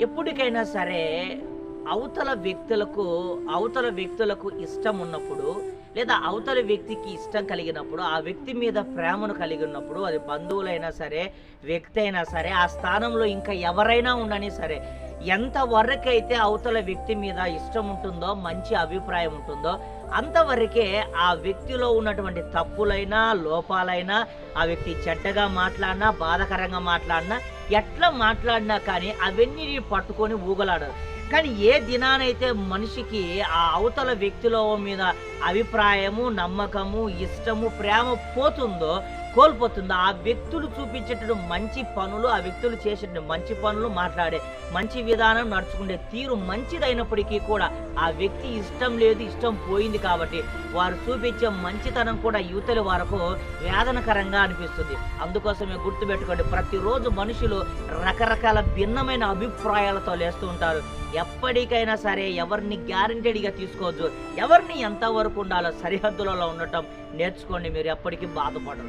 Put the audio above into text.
ఎప్పటికైనా సరే అవతల వ్యక్తులకు అవతల వ్యక్తులకు ఇష్టం ఉన్నప్పుడు లేదా అవతల వ్యక్తికి ఇష్టం కలిగినప్పుడు ఆ వ్యక్తి మీద ప్రేమను కలిగి ఉన్నప్పుడు అది బంధువులైనా సరే వ్యక్తి అయినా సరే ఆ స్థానంలో ఇంకా ఎవరైనా ఉండని సరే ఎంతవరకైతే అవతల వ్యక్తి మీద ఇష్టం ఉంటుందో మంచి అభిప్రాయం ఉంటుందో అంతవరకే ఆ వ్యక్తిలో ఉన్నటువంటి తప్పులైనా లోపాలైనా ఆ వ్యక్తి చెడ్డగా మాట్లాడినా బాధకరంగా మాట్లాడినా ఎట్లా మాట్లాడినా కానీ అవన్నీ పట్టుకొని ఊగలాడరు. కానీ ఏ దినానైతే మనిషికి ఆ అవతల వ్యక్తిలో మీద అభిప్రాయము నమ్మకము ఇష్టము ప్రేమ పోతుందో కోల్పోతుంది? ఆ వ్యక్తులు చూపించేటటువంటి మంచి పనులు ఆ వ్యక్తులు చేసే మంచి పనులు మాట్లాడే మంచి విధానం నడుచుకునే తీరు మంచిదైనప్పటికీ కూడా ఆ వ్యక్తి ఇష్టం లేదు ఇష్టం పోయింది కాబట్టి వారు చూపించే మంచితనం కూడా యువతల వరకు వేదనకరంగా అనిపిస్తుంది. అందుకోసమే గుర్తుపెట్టుకోండి ప్రతిరోజు మనుషులు రకరకాల భిన్నమైన అభిప్రాయాలతో లేస్తూ ఉంటారు. ఎప్పటికైనా సరే ఎవరిని గ్యారంటీడ్గా తీసుకోవద్దు. ఎవరిని ఎంతవరకు ఉండాలో సరిహద్దులలో ఉండటం నేర్చుకోండి మీరు ఎప్పటికీ బాధపడరు.